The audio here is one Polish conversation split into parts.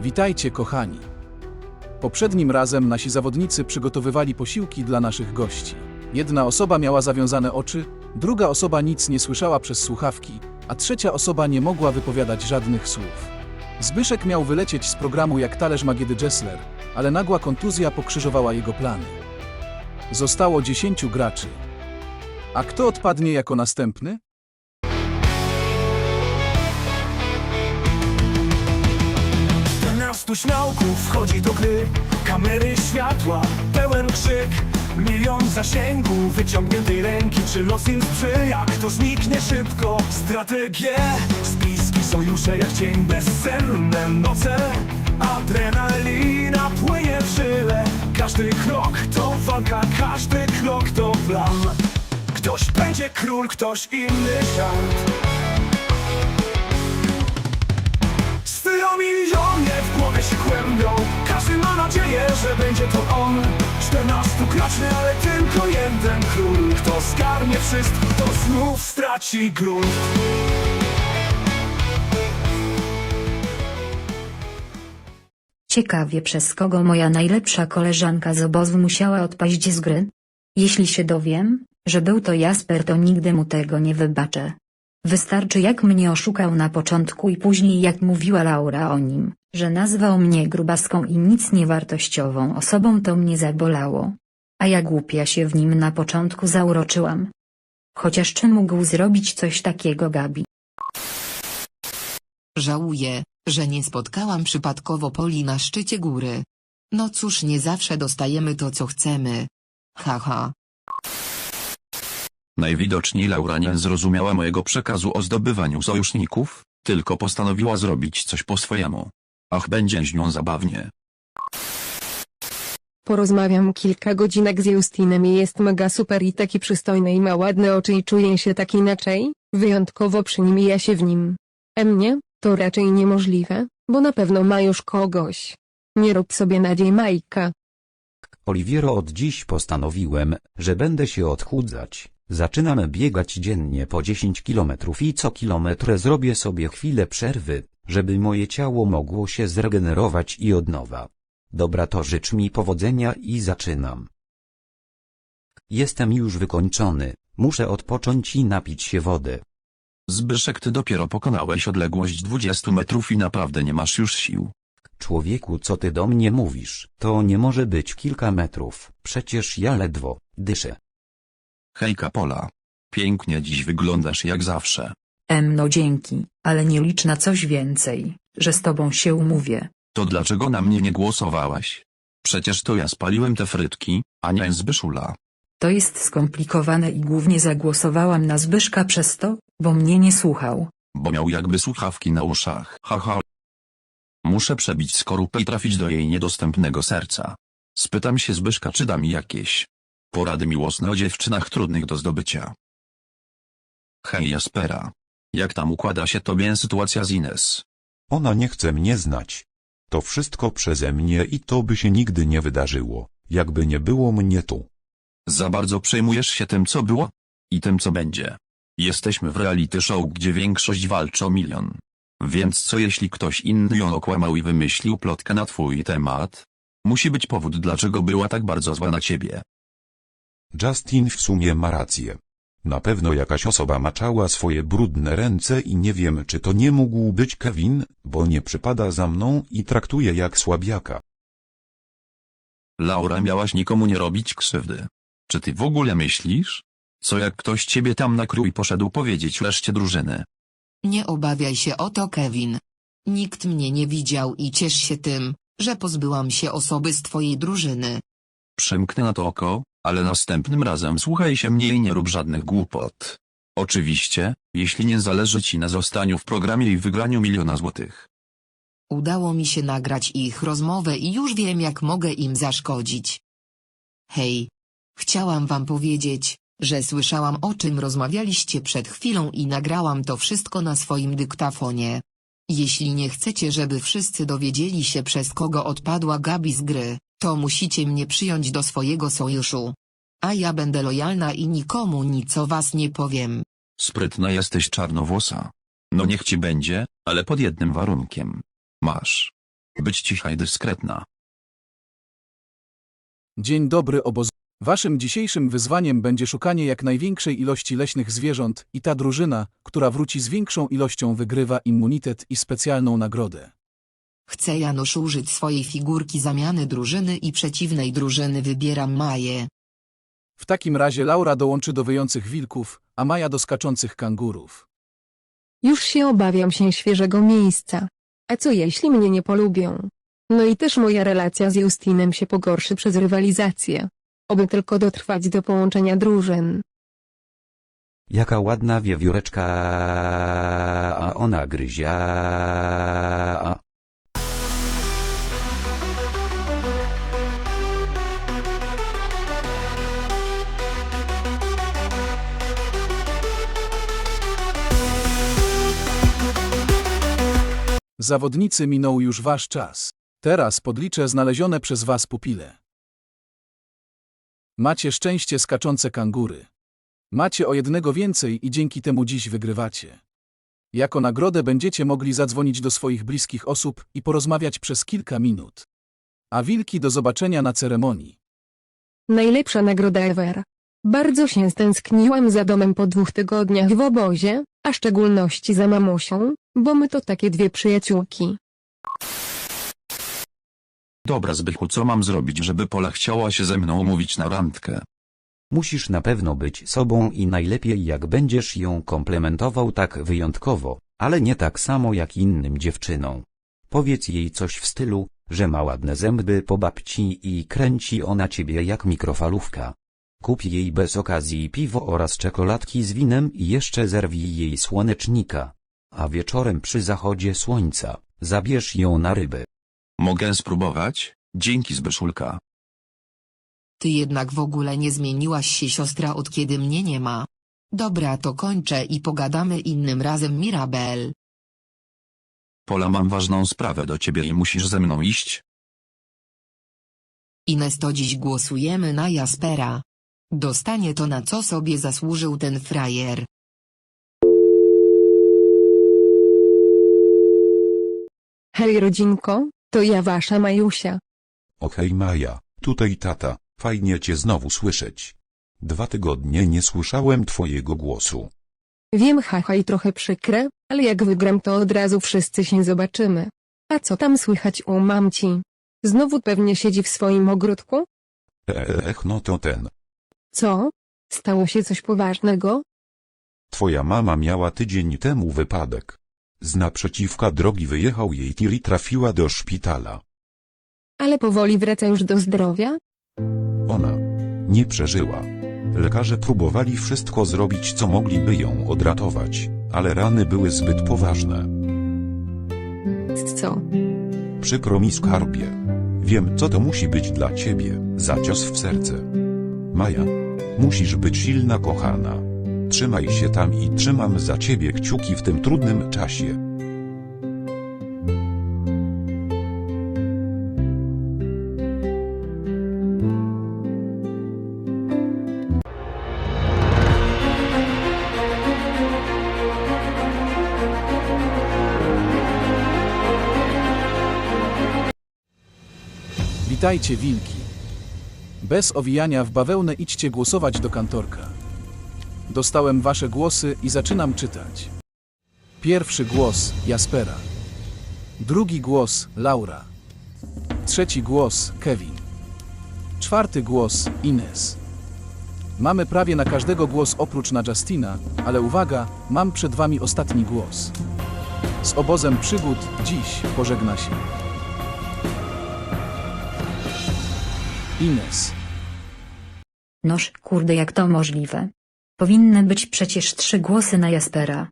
Witajcie, kochani. Poprzednim razem nasi zawodnicy przygotowywali posiłki dla naszych gości. Jedna osoba miała zawiązane oczy, druga osoba nic nie słyszała przez słuchawki, a trzecia osoba nie mogła wypowiadać żadnych słów. Zbyszek miał wylecieć z programu jak talerz Magiedy Jessler, ale nagła kontuzja pokrzyżowała jego plany. Zostało 10 graczy. A kto odpadnie jako następny? Czternastu śmiałków wchodzi do gry. Kamery, światła, pełen krzyk. Milion zasięgu, wyciągniętej ręki. Czy los im sprzyja, kto zniknie szybko? Strategie, spiski, sojusze jak cień Bezsenne noce. Adrenalina płynie w żyle Każdy krok to walka, każdy krok to plan. Ktoś będzie król, ktoś inny świat że będzie to on Czternastu graczy, ale tylko jeden król Kto zgarnie wszystko, to znów straci grunt Ciekawie przez kogo moja najlepsza koleżanka z obozu musiała odpaść z gry? Jeśli się dowiem, że był to Jasper to nigdy mu tego nie wybaczę. Wystarczy jak mnie oszukał na początku i później jak mówiła Laura o nim, że nazwał mnie grubaską i nic niewartościową osobą to mnie zabolało. A ja głupia się w nim na początku zauroczyłam. Chociaż czy mógł zrobić coś takiego Gabi? Żałuję, że nie spotkałam przypadkowo Poli na szczycie góry. No cóż nie zawsze dostajemy to co chcemy. Haha. Najwidoczniej Laura nie zrozumiała mojego przekazu o zdobywaniu sojuszników, tylko postanowiła zrobić coś po swojemu. Ach będzie z nią zabawnie. Porozmawiam kilka godzinek z Justinem i jest mega super i taki przystojny i ma ładne oczy i czuję się tak inaczej, wyjątkowo przy nim i ja się w nim. E mnie, to raczej niemożliwe, bo na pewno ma już kogoś. Nie rób sobie nadziei Majka. Oliwiero od dziś postanowiłem, że będę się odchudzać. Zaczynam biegać dziennie po 10 kilometrów i co kilometr zrobię sobie chwilę przerwy, żeby moje ciało mogło się zregenerować i od nowa. Dobra to życz mi powodzenia i zaczynam. Jestem już wykończony, muszę odpocząć i napić się wody. Zbyszek ty dopiero pokonałeś odległość 20 metrów i naprawdę nie masz już sił. Człowieku co ty do mnie mówisz, to nie może być kilka metrów, przecież ja ledwo, dyszę. Hejka Pola. Pięknie dziś wyglądasz jak zawsze. Em no dzięki, ale nie licz na coś więcej, że z tobą się umówię. To dlaczego na mnie nie głosowałaś? Przecież to ja spaliłem te frytki, a nie Zbyszula. To jest skomplikowane i głównie zagłosowałam na Zbyszka przez to, bo mnie nie słuchał. Bo miał jakby słuchawki na uszach. Haha. Muszę przebić skorupę i trafić do jej niedostępnego serca. Spytam się Zbyszka czy da mi jakieś porady miłosne o dziewczynach trudnych do zdobycia. Hej Jaspera. Jak tam układa się tobie sytuacja z Ines? Ona nie chce mnie znać. To wszystko przeze mnie i to by się nigdy nie wydarzyło, jakby nie było mnie tu. Za bardzo przejmujesz się tym co było? I tym co będzie. Jesteśmy w reality show gdzie większość walczy o milion. Więc co jeśli ktoś inny ją okłamał i wymyślił plotkę na twój temat? Musi być powód dlaczego była tak bardzo zła na ciebie. Justin w sumie ma rację. Na pewno jakaś osoba maczała swoje brudne ręce i nie wiem czy to nie mógł być Kevin, bo nie przypada za mną i traktuje jak słabiaka. Laura miałaś nikomu nie robić krzywdy. Czy ty w ogóle myślisz? Co jak ktoś ciebie tam nakrył i poszedł powiedzieć reszcie drużyny? Nie obawiaj się o to Kevin. Nikt mnie nie widział i ciesz się tym, że pozbyłam się osoby z twojej drużyny. Przymknę na to oko, ale następnym razem słuchaj się mnie i nie rób żadnych głupot. Oczywiście, jeśli nie zależy ci na zostaniu w programie i wygraniu miliona złotych. Udało mi się nagrać ich rozmowę i już wiem jak mogę im zaszkodzić. Hej. Chciałam wam powiedzieć, że słyszałam o czym rozmawialiście przed chwilą i nagrałam to wszystko na swoim dyktafonie. Jeśli nie chcecie żeby wszyscy dowiedzieli się przez kogo odpadła Gabi z gry, to musicie mnie przyjąć do swojego sojuszu. A ja będę lojalna i nikomu nic o was nie powiem. Sprytna jesteś czarnowłosa. No niech ci będzie, ale pod jednym warunkiem. Masz Być cicha i dyskretna. Dzień dobry oboz. Waszym dzisiejszym wyzwaniem będzie szukanie jak największej ilości leśnych zwierząt i ta drużyna, która wróci z większą ilością wygrywa immunitet i specjalną nagrodę. Chce Janusz użyć swojej figurki zamiany drużyny i przeciwnej drużyny wybieram Maję. W takim razie Laura dołączy do wyjących wilków, a Maja do skaczących kangurów. Już się obawiam się świeżego miejsca. A co jeśli mnie nie polubią? No i też moja relacja z Justinem się pogorszy przez rywalizację. Oby tylko dotrwać do połączenia drużyn. Jaka ładna wiewióreczka, a ona gryzie. a- Zawodnicy minął już wasz czas. Teraz podliczę znalezione przez was pupile. Macie szczęście skaczące kangury. Macie o jednego więcej i dzięki temu dziś wygrywacie. Jako nagrodę będziecie mogli zadzwonić do swoich bliskich osób i porozmawiać przez kilka minut. A wilki do zobaczenia na ceremonii. Najlepsza nagroda ever. Bardzo się stęskniłam za domem po dwóch tygodniach w obozie, a w szczególności za mamusią, bo my to takie dwie przyjaciółki. Dobra Zbychu co mam zrobić żeby Pola chciała się ze mną umówić na randkę? Musisz na pewno być sobą i najlepiej jak będziesz ją komplementował tak wyjątkowo, ale nie tak samo jak innym dziewczynom. Powiedz jej coś w stylu, że ma ładne zęby po babci i kręci ona ciebie jak mikrofalówka. Kup jej bez okazji piwo oraz czekoladki z winem i jeszcze zerwij jej słonecznika. A wieczorem przy zachodzie słońca, zabierz ją na ryby. Mogę spróbować? Dzięki Zbyszulka. Ty jednak w ogóle nie zmieniłaś się siostra od kiedy mnie nie ma. Dobra to kończę i pogadamy innym razem Mirabel. Pola mam ważną sprawę do ciebie i musisz ze mną iść. Ines to dziś głosujemy na Jaspera. Dostanie to na co sobie zasłużył ten frajer. Hej rodzinko, to ja wasza Majusia. Okej Maja, tutaj tata, fajnie cię znowu słyszeć. Dwa tygodnie nie słyszałem twojego głosu. Wiem haha i trochę przykre, ale jak wygram to od razu wszyscy się zobaczymy. A co tam słychać u mamci? Znowu pewnie siedzi w swoim ogródku? Ech no to ten. Co? Stało się coś poważnego? Twoja mama miała tydzień temu wypadek. Z naprzeciwka drogi wyjechał jej tir i trafiła do szpitala. Ale powoli wraca już do zdrowia? Ona nie przeżyła. Lekarze próbowali wszystko zrobić, co mogliby ją odratować, ale rany były zbyt poważne. Co? Przykro mi skarbie. Wiem, co to musi być dla ciebie, za cios w serce. Maja, musisz być silna, kochana. Trzymaj się tam i trzymam za ciebie kciuki w tym trudnym czasie. Witajcie wilki. Bez owijania w bawełnę idźcie głosować do kantorka. Dostałem wasze głosy i zaczynam czytać. Pierwszy głos Jaspera. Drugi głos Laura. Trzeci głos Kevin. Czwarty głos Ines. Mamy prawie na każdego głos oprócz na Justina, ale uwaga, mam przed wami ostatni głos. Z obozem przygód dziś pożegna się. Ines. Noż, kurde jak to możliwe? Powinny być przecież trzy głosy na Jaspera.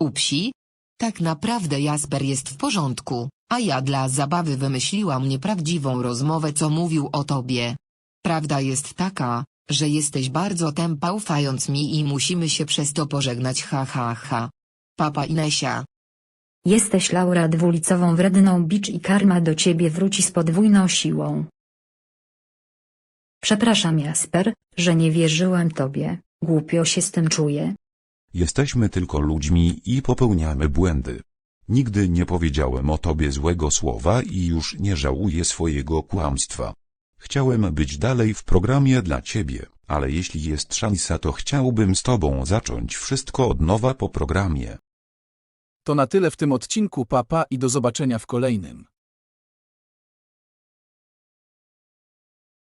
Upsi? Tak naprawdę Jasper jest w porządku, a ja dla zabawy wymyśliłam nieprawdziwą rozmowę co mówił o tobie. Prawda jest taka, że jesteś bardzo tempa ufając mi i musimy się przez to pożegnać ha ha ha. Papa Inesia. Jesteś Laura dwulicową wredną bicz i karma do ciebie wróci z podwójną siłą. Przepraszam Jasper, że nie wierzyłem tobie, głupio się z tym czuję. Jesteśmy tylko ludźmi i popełniamy błędy. Nigdy nie powiedziałem o tobie złego słowa i już nie żałuję swojego kłamstwa. Chciałem być dalej w programie dla ciebie, ale jeśli jest szansa to chciałbym z tobą zacząć wszystko od nowa po programie. To na tyle w tym odcinku, papa i do zobaczenia w kolejnym.